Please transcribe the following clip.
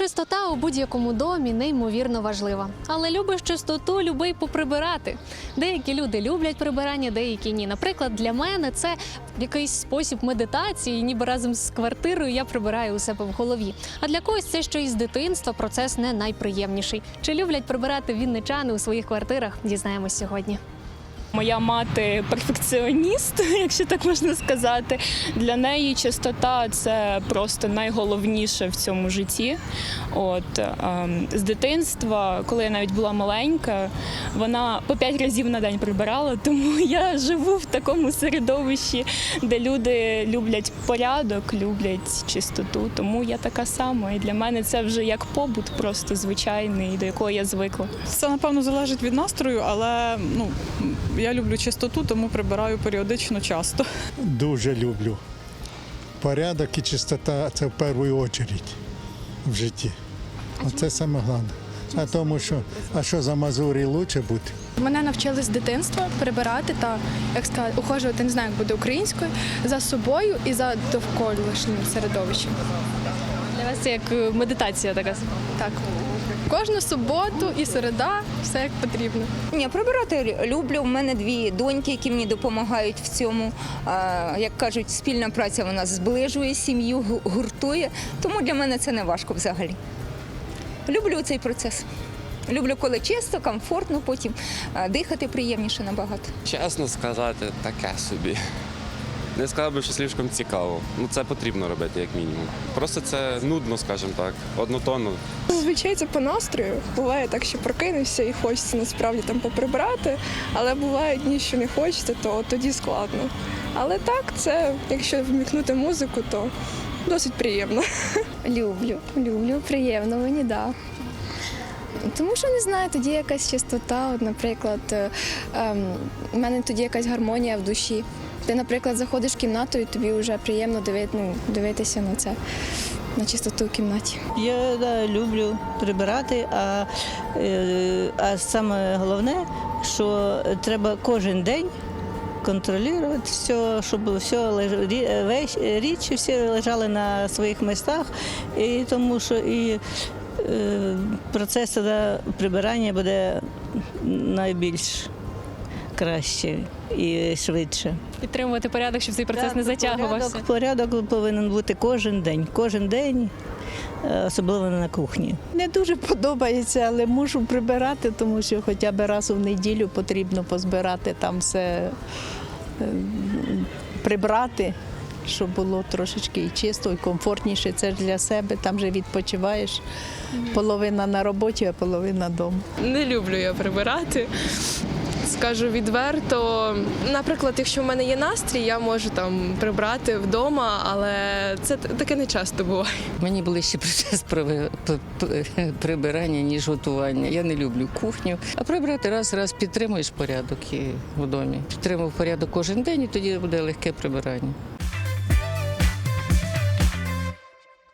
Чистота у будь-якому домі неймовірно важлива. Але любиш чистоту, люби й поприбирати. Деякі люди люблять прибирання, деякі ні. Наприклад, для мене це якийсь спосіб медитації, ніби разом з квартирою я прибираю у себе в голові. А для когось це ще із дитинства процес не найприємніший. Чи люблять прибирати вінничани у своїх квартирах? Дізнаємось сьогодні. Моя мати перфекціоніст, якщо так можна сказати. Для неї чистота це просто найголовніше в цьому житті. От ем, з дитинства, коли я навіть була маленька, вона по п'ять разів на день прибирала, тому я живу в такому середовищі, де люди люблять порядок, люблять чистоту. Тому я така сама. І для мене це вже як побут, просто звичайний, до якого я звикла. Це напевно залежить від настрою, але ну я люблю чистоту, тому прибираю періодично часто. Дуже люблю. Порядок і чистота це в першу чергу в житті. Оце саме головне. А тому що, а що за мазурі лучше бути? Мене навчили з дитинства прибирати та як сказати, ухожувати, не знаю, як буде українською, за собою і за довколишнім середовищем. Це як е, медитація така. Так. Кожну суботу і середа все як потрібно. Ні, прибирати люблю. У мене дві доньки, які мені допомагають в цьому. А, Як кажуть, спільна праця вона зближує сім'ю, гуртує. Тому для мене це не важко взагалі. Люблю цей процес. Люблю, коли чисто, комфортно, потім дихати приємніше набагато. Чесно сказати, таке собі. Не сказав би, що слишком цікаво. Ну це потрібно робити, як мінімум. Просто це нудно, скажімо так, однотонно. Зазвичай це по настрою. Буває так, що прокинешся і хочеться насправді там поприбирати, але бувають дні, що не хочеться, то тоді складно. Але так, це якщо вмікнути музику, то досить приємно. Люблю, люблю, приємно мені, да. Тому що не знаю, тоді якась чистота, от, наприклад, е, ем, в мене тоді якась гармонія в душі. Ти, наприклад, заходиш в кімнату і тобі вже приємно ну, дивитися на це, на чистоту в кімнаті. Я да, люблю прибирати, а, е, а саме головне, що треба кожен день контролювати все, щоб все весь річі всі лежали на своїх містах, і тому що і е, процес тоді прибирання буде найбільш краще і швидше. Підтримувати порядок, щоб цей процес не затягувався. Порядок, порядок повинен бути кожен день. Кожен день, е, особливо на кухні. Не дуже подобається, але мушу прибирати, тому що хоча б раз у неділю потрібно позбирати там все е, прибрати, щоб було трошечки і чисто, і комфортніше. Це ж для себе. Там же відпочиваєш. Половина на роботі, а половина вдома. Не люблю я прибирати. Скажу відверто. Наприклад, якщо в мене є настрій, я можу там прибрати вдома, але це таке не часто буває. Мені ближче процес прибирання, ніж готування. Я не люблю кухню. А прибрати раз раз підтримуєш порядок і в домі. Підтримав порядок кожен день, і тоді буде легке прибирання.